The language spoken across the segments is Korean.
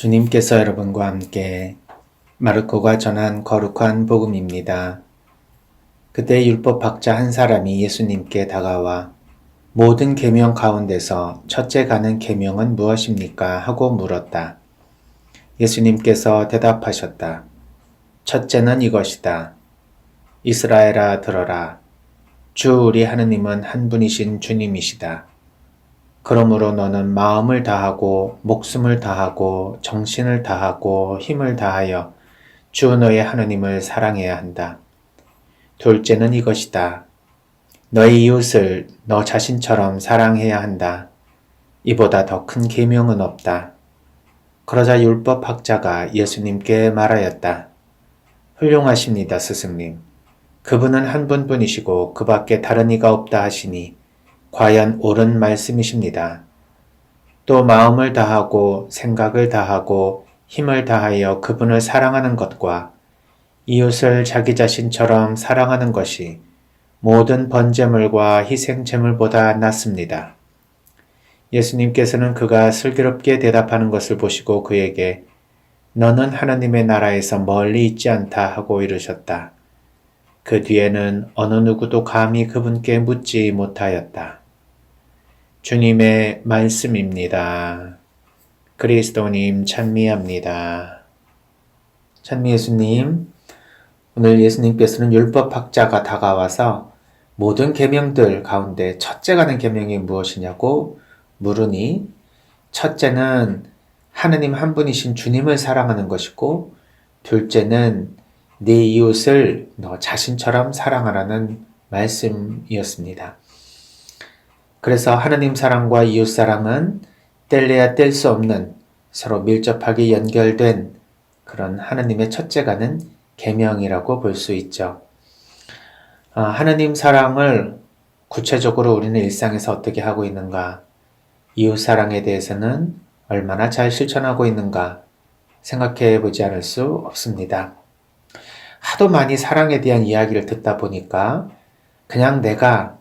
주님께서 여러분과 함께 마르코가 전한 거룩한 복음입니다. 그때 율법 학자 한 사람이 예수님께 다가와 모든 계명 가운데서 첫째 가는 계명은 무엇입니까? 하고 물었다. 예수님께서 대답하셨다. 첫째는 이것이다. 이스라엘아 들어라. 주 우리 하느님은 한 분이신 주님이시다. 그러므로 너는 마음을 다하고 목숨을 다하고 정신을 다하고 힘을 다하여 주 너의 하느님을 사랑해야 한다. 둘째는 이것이다. 너의 이웃을 너 자신처럼 사랑해야 한다. 이보다 더 큰 계명은 없다. 그러자 율법 학자가 예수님께 말하였다. 훌륭하십니다, 스승님. 그분은 한 분뿐이시고 그 밖에 다른 이가 없다 하시니 과연 옳은 말씀이십니다. 또 마음을 다하고 생각을 다하고 힘을 다하여 그분을 사랑하는 것과 이웃을 자기 자신처럼 사랑하는 것이 모든 번제물과 희생제물보다 낫습니다. 예수님께서는 그가 슬기롭게 대답하는 것을 보시고 그에게 너는 하나님의 나라에서 멀리 있지 않다 하고 이르셨다. 그 뒤에는 어느 누구도 감히 그분께 묻지 못하였다. 주님의 말씀입니다. 그리스도님 찬미합니다. 찬미 예수님, 오늘 예수님께서는 율법 학자가 다가와서 모든 계명들 가운데 첫째 가는 계명이 무엇이냐고 물으니 첫째는 하느님 한 분이신 주님을 사랑하는 것이고 둘째는 네 이웃을 너 자신처럼 사랑하라는 말씀이었습니다. 그래서 하느님 사랑과 이웃 사랑은 뗄래야 뗄 수 없는 서로 밀접하게 연결된 그런 하느님의 첫째가는 계명이라고 볼 수 있죠. 아, 하느님 사랑을 구체적으로 우리는 일상에서 어떻게 하고 있는가? 이웃 사랑에 대해서는 얼마나 잘 실천하고 있는가? 생각해 보지 않을 수 없습니다. 하도 많이 사랑에 대한 이야기를 듣다 보니까 그냥 내가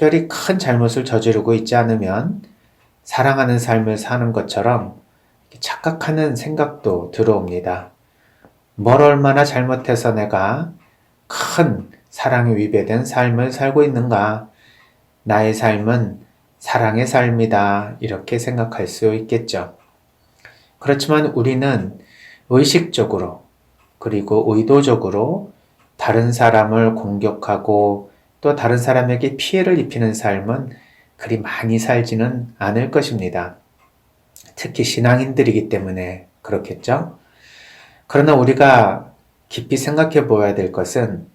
특별히 큰 잘못을 저지르고 있지 않으면 사랑하는 삶을 사는 것처럼 착각하는 생각도 들어옵니다. 뭘 얼마나 잘못해서 내가 큰 사랑에 위배된 삶을 살고 있는가? 나의 삶은 사랑의 삶이다. 이렇게 생각할 수 있겠죠. 그렇지만 우리는 의식적으로 그리고 의도적으로 다른 사람을 공격하고 또 다른 사람에게 피해를 입히는 삶은 그리 많이 살지는 않을 것입니다. 특히 신앙인들이기 때문에 그렇겠죠? 그러나 우리가 깊이 생각해 보아야 될 것은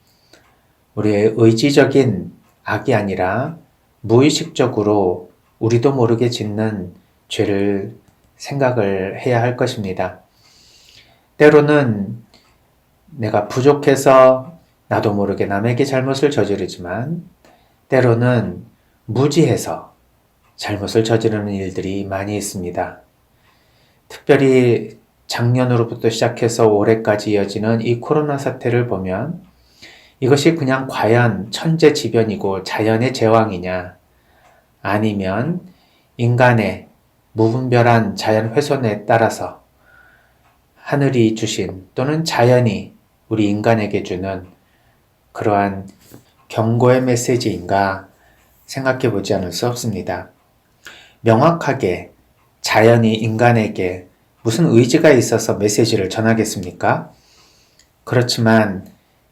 우리의 의지적인 악이 아니라 무의식적으로 우리도 모르게 짓는 죄를 생각을 해야 할 것입니다. 때로는 내가 부족해서 나도 모르게 남에게 잘못을 저지르지만 때로는 무지해서 잘못을 저지르는 일들이 많이 있습니다. 특별히 작년으로부터 시작해서 올해까지 이어지는 이 코로나 사태를 보면 이것이 그냥 과연 천재지변이고 자연의 제왕이냐 아니면 인간의 무분별한 자연 훼손에 따라서 하늘이 주신 또는 자연이 우리 인간에게 주는 그러한 경고의 메시지인가 생각해 보지 않을 수 없습니다. 명확하게 자연이 인간에게 무슨 의지가 있어서 메시지를 전하겠습니까? 그렇지만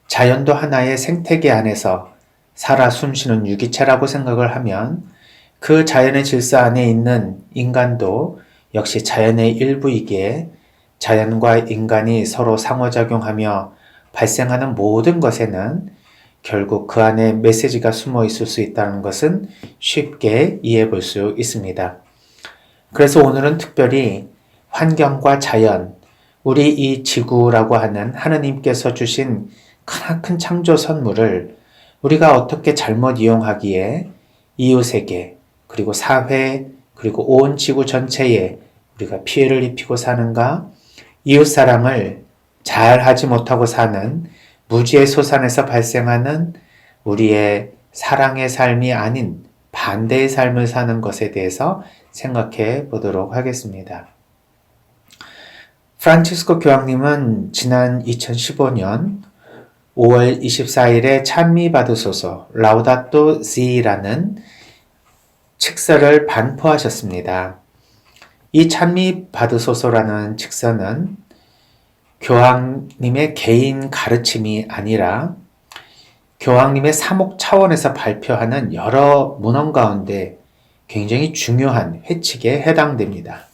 자연도 하나의 생태계 안에서 살아 숨쉬는 유기체라고 생각을 하면 그 자연의 질서 안에 있는 인간도 역시 자연의 일부이기에 자연과 인간이 서로 상호작용하며 발생하는 모든 것에는 결국 그 안에 메시지가 숨어 있을 수 있다는 것은 쉽게 이해해 볼 수 있습니다. 그래서 오늘은 특별히 환경과 자연, 우리 이 지구라고 하는 하느님께서 주신 크나큰 창조 선물을 우리가 어떻게 잘못 이용하기에 이웃에게 그리고 사회 그리고 온 지구 전체에 우리가 피해를 입히고 사는가 이웃 사랑을 잘 하지 못하고 사는 무지의 소산에서 발생하는 우리의 사랑의 삶이 아닌 반대의 삶을 사는 것에 대해서 생각해 보도록 하겠습니다. 프란치스코 교황님은 지난 2015년 5월 24일에 찬미 받으소서 라우다토 지라는 칙서를 반포하셨습니다. 이 찬미 받으소서라는 칙서는 교황님의 개인 가르침이 아니라 교황님의 사목 차원에서 발표하는 여러 문헌 가운데 굉장히 중요한 회칙에 해당됩니다.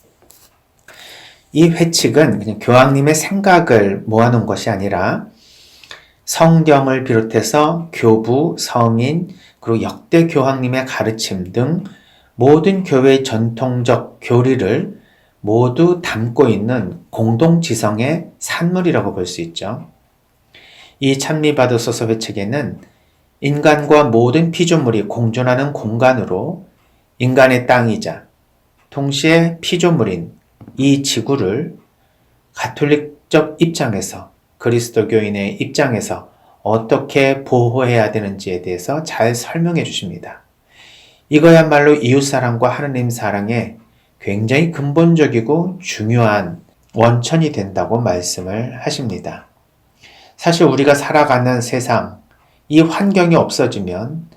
이 회칙은 그냥 교황님의 생각을 모아놓은 것이 아니라 성경을 비롯해서 교부, 서민, 그리고 역대 교황님의 가르침 등 모든 교회의 전통적 교리를 모두 담고 있는 공동지성의 산물이라고 볼 수 있죠. 이 찬미받으소서 회칙에는 인간과 모든 피조물이 공존하는 공간으로 인간의 땅이자 동시에 피조물인 이 지구를 가톨릭적 입장에서 그리스도교인의 입장에서 어떻게 보호해야 되는지에 대해서 잘 설명해 주십니다. 이거야말로 이웃사랑과 하느님 사랑의 굉장히 근본적이고 중요한 원천이 된다고 말씀을 하십니다. 사실 우리가 살아가는 세상, 이 환경이 없어지면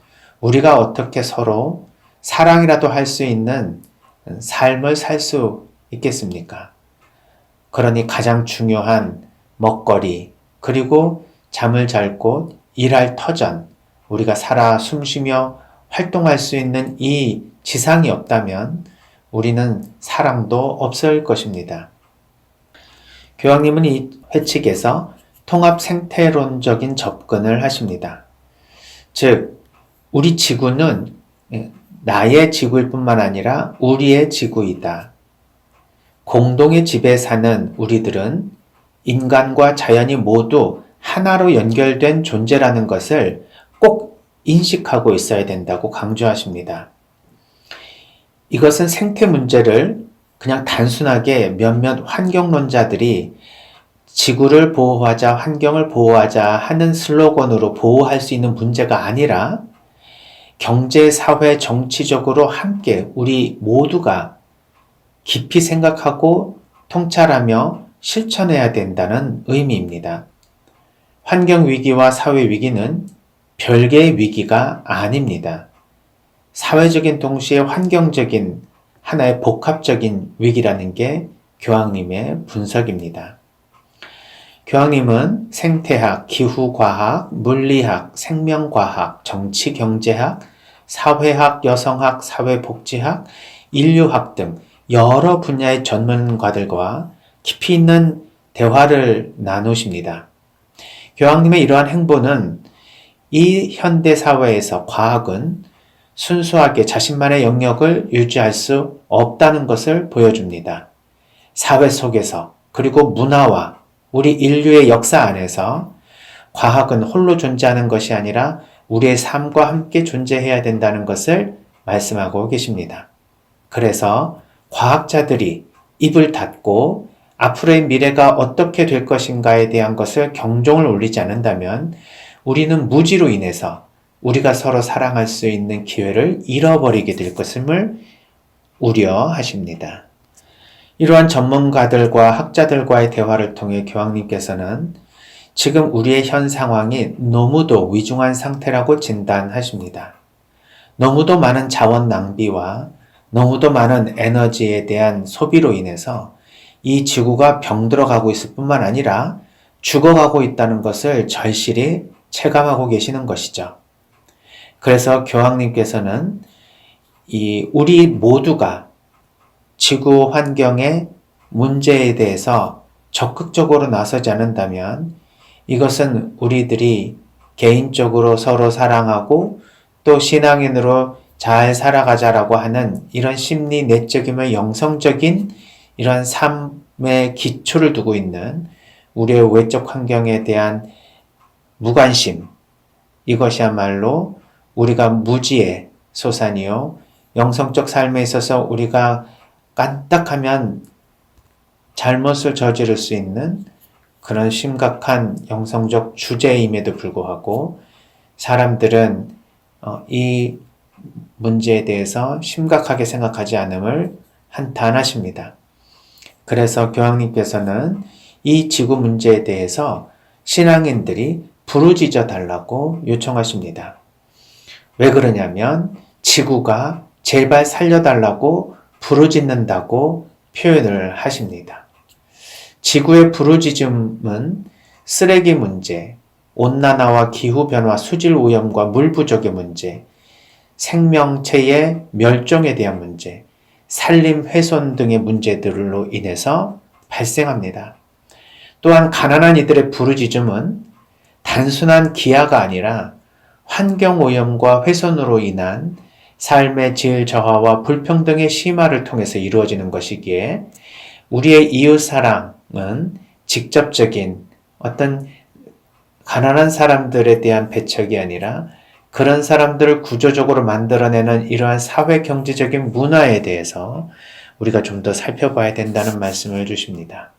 우리가 어떻게 서로 사랑이라도 할 수 있는 삶을 살 수 있겠습니까? 그러니 가장 중요한 먹거리, 그리고 잠을 잘 곳, 일할 터전, 우리가 살아 숨쉬며 활동할 수 있는 이 지상이 없다면 우리는 사랑도 없을 것입니다. 교황님은 이 회칙에서 통합 생태론적인 접근을 하십니다. 즉, 우리 지구는 나의 지구일 뿐만 아니라 우리의 지구이다. 공동의 집에 사는 우리들은 인간과 자연이 모두 하나로 연결된 존재라는 것을 꼭 인식하고 있어야 된다고 강조하십니다. 이것은 생태 문제를 그냥 단순하게 몇몇 환경론자들이 지구를 보호하자, 환경을 보호하자 하는 슬로건으로 보호할 수 있는 문제가 아니라 경제, 사회, 정치적으로 함께 우리 모두가 깊이 생각하고 통찰하며 실천해야 된다는 의미입니다. 환경 위기와 사회 위기는 별개의 위기가 아닙니다. 사회적인 동시에 환경적인 하나의 복합적인 위기라는 게 교황님의 분석입니다. 교황님은 생태학, 기후과학, 물리학, 생명과학, 정치경제학, 사회학, 여성학, 사회복지학, 인류학 등 여러 분야의 전문가들과 깊이 있는 대화를 나누십니다. 교황님의 이러한 행보는 이 현대 사회에서 과학은 순수하게 자신만의 영역을 유지할 수 없다는 것을 보여줍니다. 사회 속에서 그리고 문화와 우리 인류의 역사 안에서 과학은 홀로 존재하는 것이 아니라 우리의 삶과 함께 존재해야 된다는 것을 말씀하고 계십니다. 그래서 과학자들이 입을 닫고 앞으로의 미래가 어떻게 될 것인가에 대한 것을 경종을 울리지 않는다면 우리는 무지로 인해서 우리가 서로 사랑할 수 있는 기회를 잃어버리게 될 것임을 우려하십니다. 이러한 전문가들과 학자들과의 대화를 통해 교황님께서는 지금 우리의 현 상황이 너무도 위중한 상태라고 진단하십니다. 너무도 많은 자원 낭비와 너무도 많은 에너지에 대한 소비로 인해서 이 지구가 병들어 가고 있을 뿐만 아니라 죽어가고 있다는 것을 절실히 체감하고 계시는 것이죠. 그래서 교황님께서는 이 우리 모두가 지구 환경의 문제에 대해서 적극적으로 나서지 않는다면 이것은 우리들이 개인적으로 서로 사랑하고 또 신앙인으로 잘 살아가자라고 하는 이런 심리 내적이며 영성적인 이런 삶의 기초를 두고 있는 우리의 외적 환경에 대한 무관심, 이것이야말로 우리가 무지의 소산이요. 영성적 삶에 있어서 우리가 깐딱하면 잘못을 저지를 수 있는 그런 심각한 영성적 주제임에도 불구하고 사람들은 어, 이 문제에 대해서 심각하게 생각하지 않음을 한탄하십니다. 그래서 교황님께서는 이 지구 문제에 대해서 신앙인들이 부르짖어 달라고 요청하십니다. 왜 그러냐면 지구가 제발 살려달라고 부르짖는다고 표현을 하십니다. 지구의 부르짖음은 쓰레기 문제, 온난화와 기후변화, 수질 오염과 물 부족의 문제, 생명체의 멸종에 대한 문제, 산림 훼손 등의 문제들로 인해서 발생합니다. 또한 가난한 이들의 부르짖음은 단순한 기아가 아니라 환경 오염과 훼손으로 인한 삶의 질 저하와 불평등의 심화를 통해서 이루어지는 것이기에 우리의 이웃 사랑은 직접적인 어떤 가난한 사람들에 대한 배척이 아니라 그런 사람들을 구조적으로 만들어내는 이러한 사회 경제적인 문화에 대해서 우리가 좀 더 살펴봐야 된다는 말씀을 주십니다.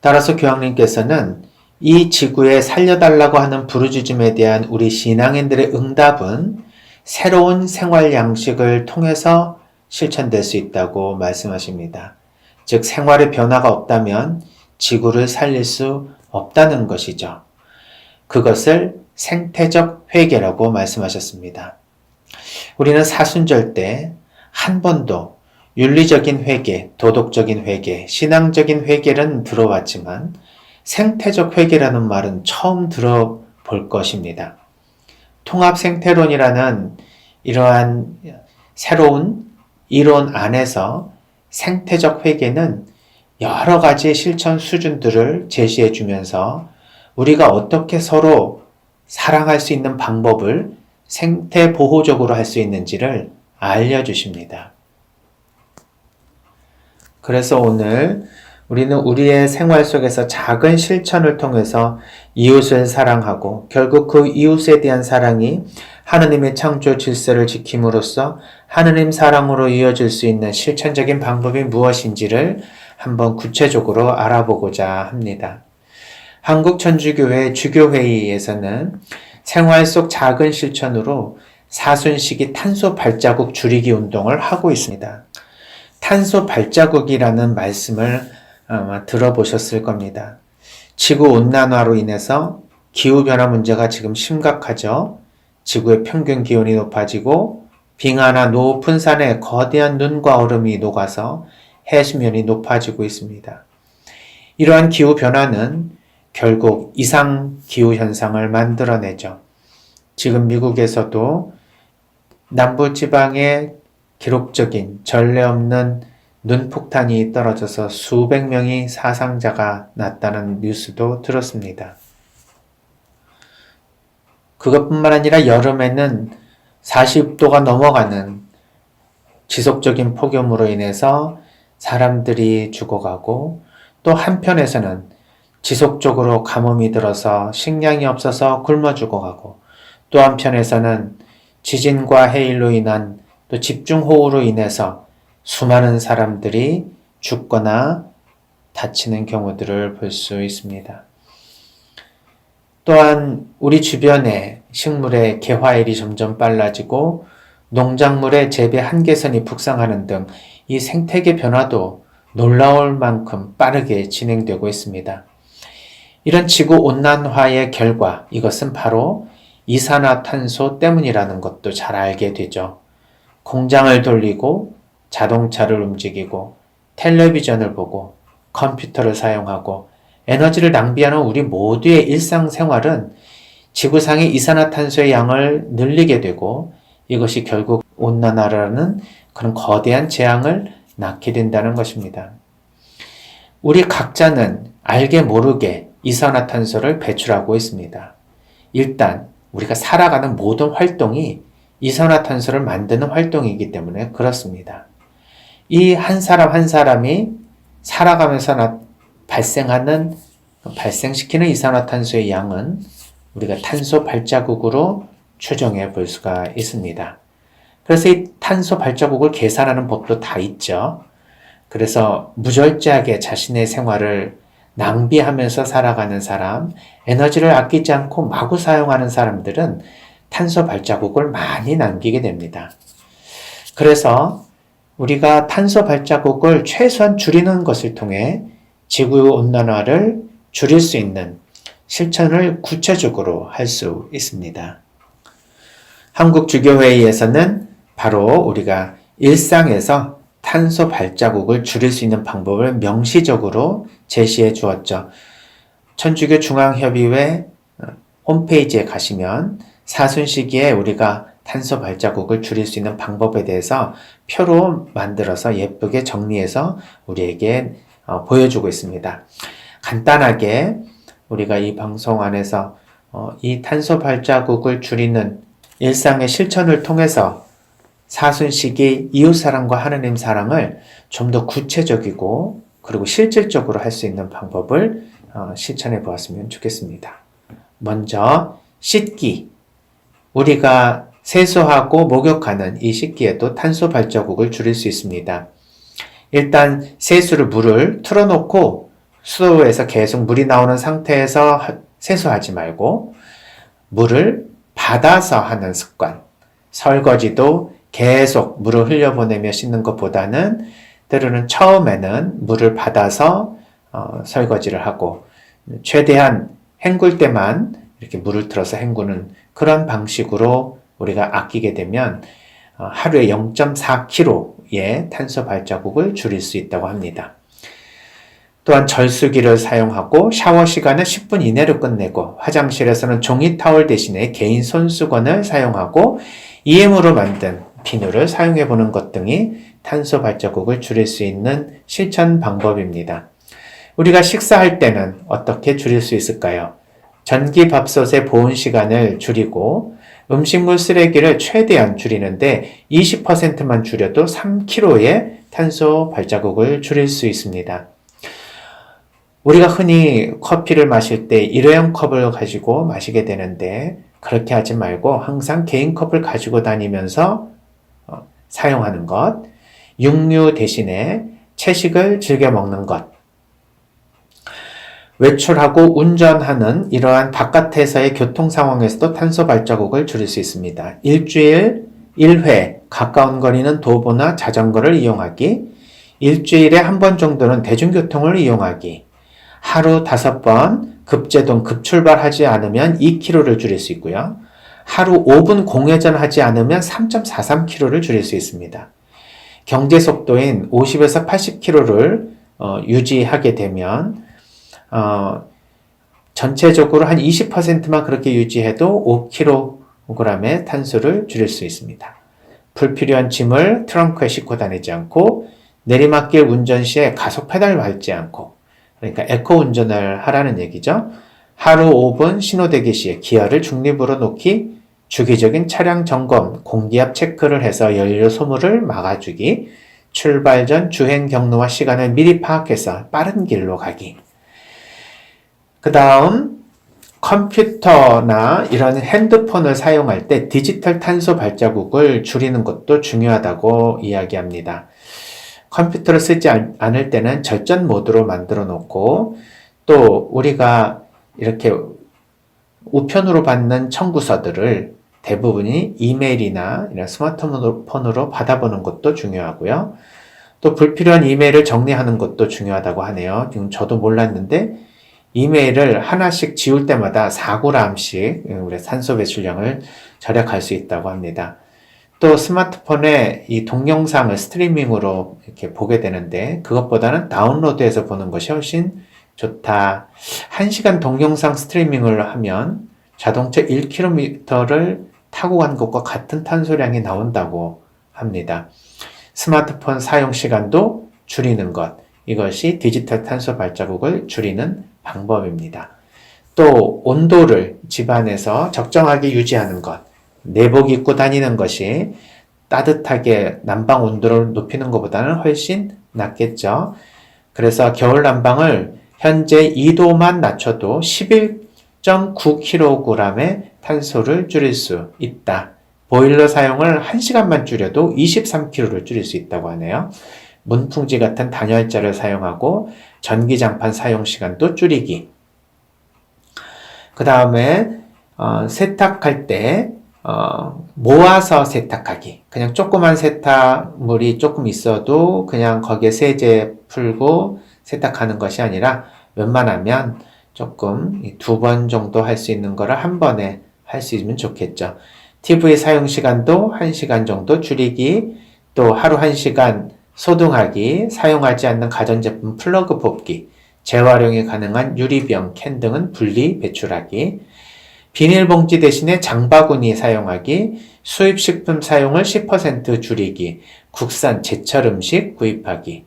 따라서 교황님께서는 이 지구에 살려달라고 하는 부르짖음에 대한 우리 신앙인들의 응답은 새로운 생활 양식을 통해서 실천될 수 있다고 말씀하십니다. 즉, 생활의 변화가 없다면 지구를 살릴 수 없다는 것이죠. 그것을 생태적 회개라고 말씀하셨습니다. 우리는 사순절 때 한 번도 윤리적인 회개, 도덕적인 회개, 신앙적인 회개는 들어왔지만 생태적 회개라는 말은 처음 들어볼 것입니다. 통합 생태론이라는 이러한 새로운 이론 안에서 생태적 회개는 여러 가지 실천 수준들을 제시해 주면서 우리가 어떻게 서로 사랑할 수 있는 방법을 생태 보호적으로 할 수 있는지를 알려주십니다. 그래서 오늘 우리는 우리의 생활 속에서 작은 실천을 통해서 이웃을 사랑하고 결국 그 이웃에 대한 사랑이 하느님의 창조 질서를 지킴으로써 하느님 사랑으로 이어질 수 있는 실천적인 방법이 무엇인지를 한번 구체적으로 알아보고자 합니다. 한국천주교회 주교회의에서는 생활 속 작은 실천으로 사순식이 탄소 발자국 줄이기 운동을 하고 있습니다. 탄소 발자국이라는 말씀을 아마 들어보셨을 겁니다. 지구 온난화로 인해서 기후 변화 문제가 지금 심각하죠. 지구의 평균 기온이 높아지고 빙하나 높은 산에 거대한 눈과 얼음이 녹아서 해수면이 높아지고 있습니다. 이러한 기후 변화는 결국 이상 기후 현상을 만들어내죠. 지금 미국에서도 남부 지방에 기록적인 전례 없는 눈폭탄이 떨어져서 수백 명이 사상자가 났다는 뉴스도 들었습니다. 그것뿐만 아니라 여름에는 40도가 넘어가는 지속적인 폭염으로 인해서 사람들이 죽어가고 또 한편에서는 지속적으로 가뭄이 들어서 식량이 없어서 굶어 죽어가고 또 한편에서는 지진과 해일로 인한 또 집중호우로 인해서 수많은 사람들이 죽거나 다치는 경우들을 볼 수 있습니다. 또한 우리 주변에 식물의 개화일이 점점 빨라지고 농작물의 재배 한계선이 북상하는 등 이 생태계 변화도 놀라울 만큼 빠르게 진행되고 있습니다. 이런 지구 온난화의 결과 이것은 바로 이산화탄소 때문이라는 것도 잘 알게 되죠. 공장을 돌리고 자동차를 움직이고 텔레비전을 보고 컴퓨터를 사용하고 에너지를 낭비하는 우리 모두의 일상생활은 지구상의 이산화탄소의 양을 늘리게 되고 이것이 결국 온난화라는 그런 거대한 재앙을 낳게 된다는 것입니다. 우리 각자는 알게 모르게 이산화탄소를 배출하고 있습니다. 일단 우리가 살아가는 모든 활동이 이산화탄소를 만드는 활동이기 때문에 그렇습니다. 이 한 사람 한 사람이 살아가면서 발생하는 발생시키는 이산화탄소의 양은 우리가 탄소 발자국으로 추정해 볼 수가 있습니다. 그래서 이 탄소 발자국을 계산하는 법도 다 있죠. 그래서 무절제하게 자신의 생활을 낭비하면서 살아가는 사람, 에너지를 아끼지 않고 마구 사용하는 사람들은 탄소 발자국을 많이 남기게 됩니다. 그래서 우리가 탄소 발자국을 최소한 줄이는 것을 통해 지구 온난화를 줄일 수 있는 실천을 구체적으로 할 수 있습니다. 한국 주교회의에서는 바로 우리가 일상에서 탄소 발자국을 줄일 수 있는 방법을 명시적으로 제시해 주었죠. 천주교 중앙협의회 어, 홈페이지에 가시면 사순 시기에 우리가 탄소 발자국을 줄일 수 있는 방법에 대해서 표로 만들어서 예쁘게 정리해서 우리에게 어, 보여주고 있습니다. 간단하게 우리가 이 방송 안에서 어, 이 탄소 발자국을 줄이는 일상의 실천을 통해서 사순식이 이웃 사랑과 하느님 사랑을 좀 더 구체적이고 그리고 실질적으로 할 수 있는 방법을 어, 실천해 보았으면 좋겠습니다. 먼저 씻기. 우리가 세수하고 목욕하는 이 씻기에도 탄소 발자국을 줄일 수 있습니다. 일단 세수를 물을 틀어놓고 수도에서 계속 물이 나오는 상태에서 세수하지 말고 물을 받아서 하는 습관. 설거지도 계속 물을 흘려보내며 씻는 것보다는 때로는 처음에는 물을 받아서 어, 설거지를 하고 최대한 헹굴 때만 이렇게 물을 틀어서 헹구는 그런 방식으로 우리가 아끼게 되면 어, 하루에 0.4kg의 탄소 발자국을 줄일 수 있다고 합니다. 또한 절수기를 사용하고 샤워 시간을 10분 이내로 끝내고 화장실에서는 종이 타월 대신에 개인 손수건을 사용하고 EM으로 만든 비누를 사용해 보는 것 등이 탄소 발자국을 줄일 수 있는 실천 방법입니다. 우리가 식사할 때는 어떻게 줄일 수 있을까요? 전기 밥솥의 보온 시간을 줄이고 음식물 쓰레기를 최대한 줄이는데 20%만 줄여도 3kg의 탄소 발자국을 줄일 수 있습니다. 우리가 흔히 커피를 마실 때 일회용 컵을 가지고 마시게 되는데 그렇게 하지 말고 항상 개인 컵을 가지고 다니면서 어, 사용하는 것, 육류 대신에 채식을 즐겨 먹는 것, 외출하고 운전하는 이러한 바깥에서의 교통 상황에서도 탄소 발자국을 줄일 수 있습니다. 일주일 1회 가까운 거리는 도보나 자전거를 이용하기, 일주일에 한 번 정도는 대중교통을 이용하기, 하루 다섯 번 급제동 급출발하지 않으면 2km를 줄일 수 있고요. 하루 5분 공회전 하지 않으면 3.43km를 줄일 수 있습니다. 경제 속도인 50에서 80km를 어, 유지하게 되면 어, 전체적으로 한 20%만 그렇게 유지해도 5kg의 탄소를 줄일 수 있습니다. 불필요한 짐을 트렁크에 싣고 다니지 않고 내리막길 운전 시에 가속 페달 밟지 않고 그러니까 에코 운전을 하라는 얘기죠. 하루 5분 신호대기 시에 기어를 중립으로 놓기, 주기적인 차량 점검, 공기압 체크를 해서 연료 소모를 막아주기, 출발 전 주행 경로와 시간을 미리 파악해서 빠른 길로 가기. 그 다음, 컴퓨터나 이런 핸드폰을 사용할 때 디지털 탄소 발자국을 줄이는 것도 중요하다고 이야기합니다. 컴퓨터를 쓰지 않을 때는 절전 모드로 만들어 놓고 또 우리가 이렇게 우편으로 받는 청구서들을 대부분이 이메일이나 이런 스마트폰으로 받아보는 것도 중요하고요. 또 불필요한 이메일을 정리하는 것도 중요하다고 하네요. 지금 저도 몰랐는데 이메일을 하나씩 지울 때마다 4g씩 우리 산소 배출량을 절약할 수 있다고 합니다. 또 스마트폰에 이 동영상을 스트리밍으로 이렇게 보게 되는데 그것보다는 다운로드해서 보는 것이 훨씬 좋다. 1시간 동영상 스트리밍을 하면 자동차 1km를 타고 간 것과 같은 탄소량이 나온다고 합니다. 스마트폰 사용 시간도 줄이는 것. 이것이 디지털 탄소 발자국을 줄이는 방법입니다. 또 온도를 집안에서 적정하게 유지하는 것. 내복 입고 다니는 것이 따뜻하게 난방 온도를 높이는 것보다는 훨씬 낫겠죠. 그래서 겨울 난방을 현재 2도만 낮춰도 11.9kg의 탄소를 줄일 수 있다. 보일러 사용을 1시간만 줄여도 23kg를 줄일 수 있다고 하네요. 문풍지 같은 단열재를 사용하고 전기장판 사용 시간도 줄이기. 그 다음에 어, 세탁할 때 어, 모아서 세탁하기. 그냥 조그만 세탁물이 조금 있어도 그냥 거기에 세제 풀고 세탁하는 것이 아니라 웬만하면 조금 두 번 정도 할 수 있는 거를 한 번에 할 수 있으면 좋겠죠. TV 사용 시간도 1시간 정도 줄이기, 또 하루 1시간 소등하기, 사용하지 않는 가전제품 플러그 뽑기, 재활용이 가능한 유리병, 캔 등은 분리 배출하기, 비닐봉지 대신에 장바구니 사용하기, 수입식품 사용을 10% 줄이기, 국산 제철 음식 구입하기.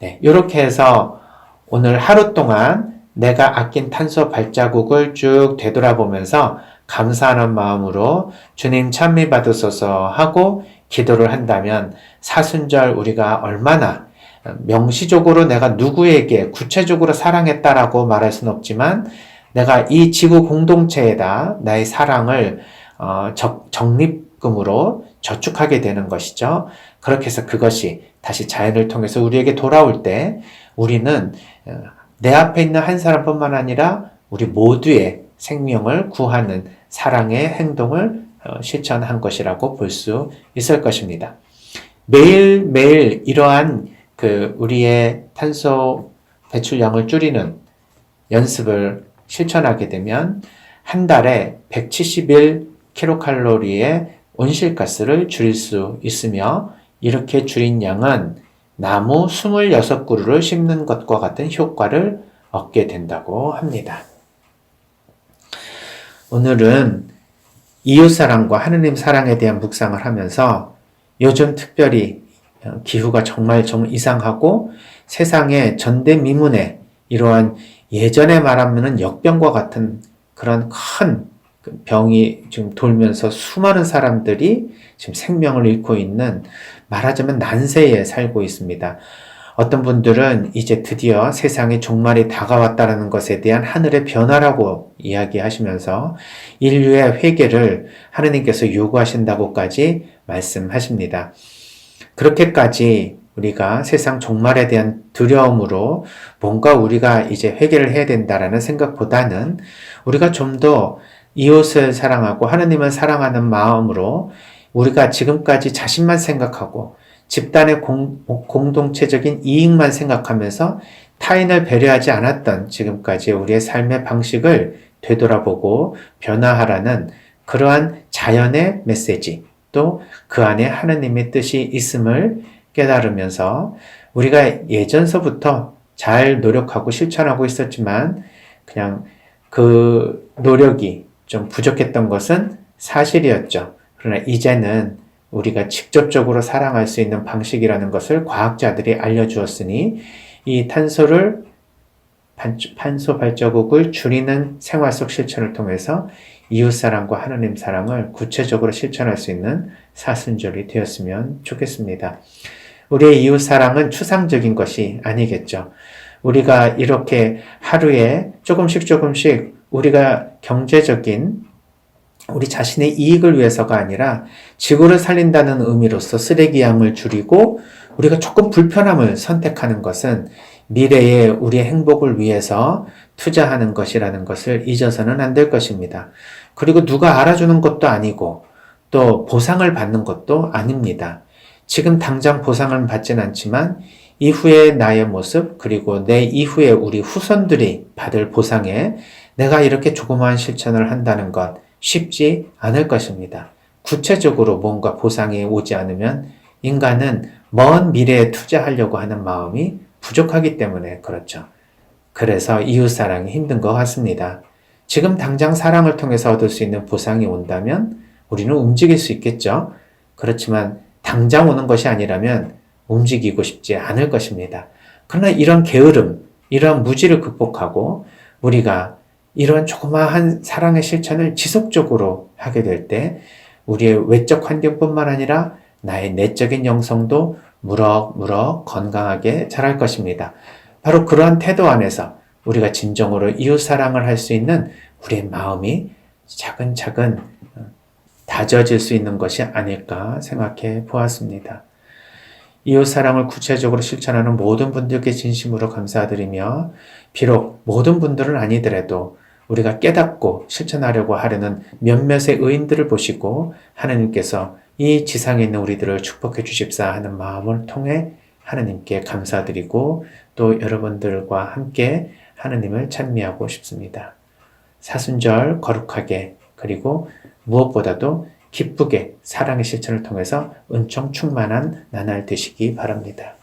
네, 이렇게 해서 오늘 하루 동안 내가 아낀 탄소 발자국을 쭉 되돌아보면서 감사하는 마음으로 주님 찬미 받으소서 하고 기도를 한다면 사순절 우리가 얼마나 명시적으로 내가 누구에게 구체적으로 사랑했다라고 말할 수는 없지만 내가 이 지구 공동체에다 나의 사랑을 어, 적, 적립금으로 저축하게 되는 것이죠. 그렇게 해서 그것이 다시 자연을 통해서 우리에게 돌아올 때 우리는 어, 내 앞에 있는 한 사람뿐만 아니라 우리 모두의 생명을 구하는 사랑의 행동을 어, 실천한 것이라고 볼 수 있을 것입니다. 매일매일 이러한 그 우리의 탄소 배출량을 줄이는 연습을 실천하게 되면 한 달에 171kcal의 온실가스를 줄일 수 있으며 이렇게 줄인 양은 나무 26그루를 심는 것과 같은 효과를 얻게 된다고 합니다. 오늘은 이웃 사랑과 하느님 사랑에 대한 묵상을 하면서 요즘 특별히 기후가 정말 좀 이상하고 세상에 전대미문에 이러한 예전에 말하면 역병과 같은 그런 큰 병이 지금 돌면서 수많은 사람들이 지금 생명을 잃고 있는 말하자면 난세에 살고 있습니다. 어떤 분들은 이제 드디어 세상의 종말이 다가왔다는 것에 대한 하늘의 변화라고 이야기하시면서 인류의 회개를 하느님께서 요구하신다고까지 말씀하십니다. 그렇게까지 우리가 세상 종말에 대한 두려움으로 뭔가 우리가 이제 회개를 해야 된다라는 생각보다는 우리가 좀 더 이웃을 사랑하고 하느님을 사랑하는 마음으로 우리가 지금까지 자신만 생각하고 집단의 공, 공동체적인 이익만 생각하면서 타인을 배려하지 않았던 지금까지 우리의 삶의 방식을 되돌아보고 변화하라는 그러한 자연의 메시지 또 그 안에 하느님의 뜻이 있음을 깨달으면서 우리가 예전서부터 잘 노력하고 실천하고 있었지만 그냥 그 노력이 좀 부족했던 것은 사실이었죠. 그러나 이제는 우리가 직접적으로 사랑할 수 있는 방식이라는 것을 과학자들이 알려주었으니 이 탄소를 탄소 발자국을 줄이는 생활 속 실천을 통해서 이웃 사랑과 하나님 사랑을 구체적으로 실천할 수 있는 사순절이 되었으면 좋겠습니다. 우리의 이웃 사랑은 추상적인 것이 아니겠죠. 우리가 이렇게 하루에 조금씩 조금씩 우리가 경제적인 우리 자신의 이익을 위해서가 아니라 지구를 살린다는 의미로서 쓰레기 양을 줄이고 우리가 조금 불편함을 선택하는 것은 미래의 우리의 행복을 위해서 투자하는 것이라는 것을 잊어서는 안 될 것입니다. 그리고 누가 알아주는 것도 아니고 또 보상을 받는 것도 아닙니다. 지금 당장 보상을 받진 않지만 이후의 나의 모습 그리고 내 이후에 우리 후손들이 받을 보상에 내가 이렇게 조그마한 실천을 한다는 것 쉽지 않을 것입니다. 구체적으로 뭔가 보상이 오지 않으면 인간은 먼 미래에 투자하려고 하는 마음이 부족하기 때문에 그렇죠. 그래서 이웃사랑이 힘든 것 같습니다. 지금 당장 사랑을 통해서 얻을 수 있는 보상이 온다면 우리는 움직일 수 있겠죠. 그렇지만 당장 오는 것이 아니라면 움직이고 싶지 않을 것입니다. 그러나 이런 게으름, 이런 무지를 극복하고 우리가 이런 조그마한 사랑의 실천을 지속적으로 하게 될 때 우리의 외적 환경뿐만 아니라 나의 내적인 영성도 무럭무럭 건강하게 자랄 것입니다. 바로 그러한 태도 안에서 우리가 진정으로 이웃 사랑을 할 수 있는 우리의 마음이 차근차근 다져질 수 있는 것이 아닐까 생각해 보았습니다. 이웃 사랑을 구체적으로 실천하는 모든 분들께 진심으로 감사드리며 비록 모든 분들은 아니더라도 우리가 깨닫고 실천하려고 하려는 몇몇의 의인들을 보시고 하나님께서 이 지상에 있는 우리들을 축복해 주십사 하는 마음을 통해 하나님께 감사드리고 또 여러분들과 함께 하나님을 찬미하고 싶습니다. 사순절 거룩하게 그리고 무엇보다도 기쁘게 사랑의 실천을 통해서 은총 충만한 나날 되시기 바랍니다.